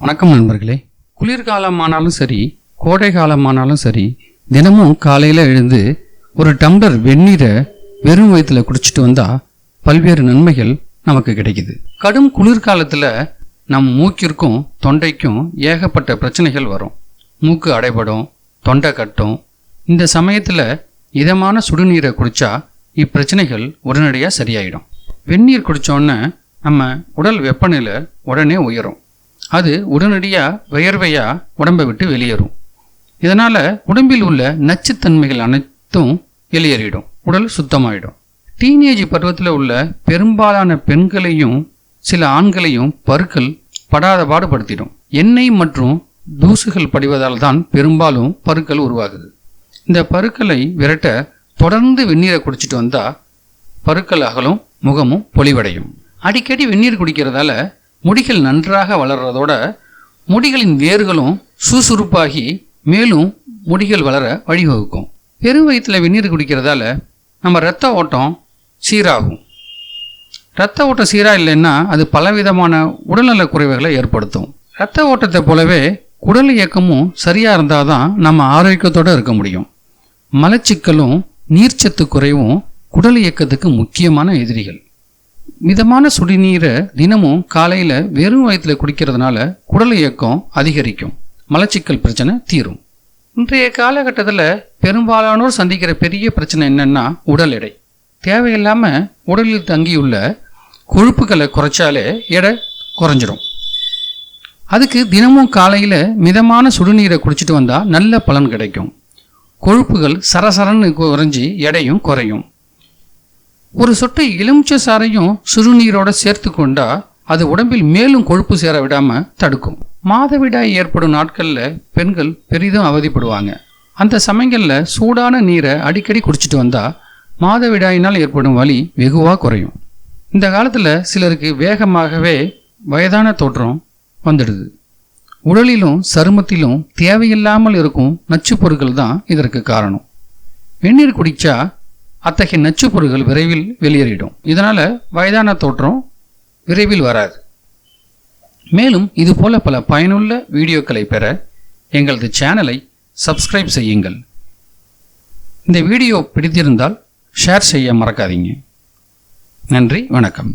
வணக்கம் நண்பர்களே. குளிர்காலமானாலும் சரி கோடை காலமானாலும் சரி தினமும் காலையில் எழுந்து ஒரு டம்ளர் வெந்நீரை வெறும் வயிற்றுல குடிச்சிட்டு வந்தால் பல்வேறு நன்மைகள் நமக்கு கிடைக்குது. கடும் குளிர்காலத்தில் நம் மூக்கிற்கும் தொண்டைக்கும் ஏகப்பட்ட பிரச்சனைகள் வரும். மூக்கு அடைபடும் தொண்டை கட்டும். இந்த சமயத்தில் இதமான சுடுநீரை குடித்தா இப்பிரச்சனைகள் உடனடியாக சரியாயிடும். வெந்நீர் குடித்தோன்னே நம்ம உடல் வெப்பநிலை உடனே உயரும். அது உடனடியாக வியர்வையாக உடம்பை விட்டு வெளியேறும். இதனால் உடம்பில் உள்ள நச்சுத்தன்மைகள் அனைத்தும் வெளியேறிடும் உடல் சுத்தமாயிடும். டீனேஜ் பருவத்தில் உள்ள பெரும்பாலான பெண்களையும் சில ஆண்களையும் பருக்கள் படாத பாடுபடுத்திடும். எண்ணெய் மற்றும் தூசுகள் படிவதால் தான் பெரும்பாலும் பருக்கள் உருவாகுது. இந்த பருக்களை விரட்ட தொடர்ந்து வெந்நீரை குடிச்சிட்டு வந்தால் பருக்கள் அகலும் முகமும் பொலிவடையும். அடிக்கடி வெந்நீர் குடிக்கிறதால முடிகள் நன்றாக வளர்றதோட முடிகளின் வேர்களும் சுறுசுறுப்பாகி மேலும் முடிகள் வளர வழிவகுக்கும். பெரு வயிற்றில் வெந்நீர் குடிக்கிறதால நம்ம இரத்த ஓட்டம் சீராகும். இரத்த ஓட்டம் சீராக இல்லைன்னா அது பலவிதமான உடல்நலக் குறைவுகளை ஏற்படுத்தும். இரத்த ஓட்டத்தை போலவே குடல் இயக்கமும் சரியாக இருந்தால் தான் நம்ம ஆரோக்கியத்தோடு இருக்க முடியும். மலச்சிக்கலும் நீர்ச்சத்து குறைவும் குடல் இயக்கத்துக்கு முக்கியமான எதிரிகள். மிதமான சுடிநீரை தினமும் காலையில் வெறும் வயிற்றுல குடிக்கிறதுனால குடல் இயக்கம் அதிகரிக்கும். மலச்சிக்கல் பிரச்சனை தீரும். இன்றைய காலகட்டத்தில் பெரும்பாலானோர் சந்திக்கிற பெரிய பிரச்சனை என்னென்னா உடல் எடை. தேவையில்லாமல் உடலில் தங்கியுள்ள கொழுப்புகளை குறைச்சாலே எடை குறைஞ்சிடும் அதுக்கு தினமும் காலையில் மிதமான சுடுநீரை குடிச்சிட்டு வந்தால் நல்ல பலன் கிடைக்கும். கொழுப்புகள் சரசரன்னு குறைஞ்சி எடையும் குறையும். ஒரு சொட்டு எலுமிச்சை சாரையும் சுடுநீரோட சேர்த்து கொண்டா அது உடம்பில் மேலும் கொழுப்பு சேர விடாம தடுக்கும். மாதவிடாய் ஏற்படும் நாட்கள்ல பெண்கள் பெரிதும் அவதிப்படுவாங்க. அந்த சமயங்கள்ல சூடான நீரை அடிக்கடி குடிச்சிட்டு வந்தா மாதவிடாயினால் ஏற்படும் வலி வெகுவா குறையும். இந்த காலத்துல சிலருக்கு வேகமாகவே வயதான தோற்றம் வந்துடுது. உடலிலும் சருமத்திலும் தேவையில்லாமல் இருக்கும் நச்சுப் பொருட்கள் தான் இதற்கு காரணம். வெந்நீர் குடிச்சா அத்தகைய நச்சு பொருட்கள் விரைவில் வெளியேறிடும். இதனால் வயதான தோற்றம் விரைவில் வராது. மேலும் இதுபோல பல பயனுள்ள வீடியோக்களை பெற எங்களது சேனலை சப்ஸ்கிரைப் செய்யுங்கள். இந்த வீடியோ பிடித்திருந்தால் ஷேர் செய்ய மறக்காதீங்க. நன்றி வணக்கம்.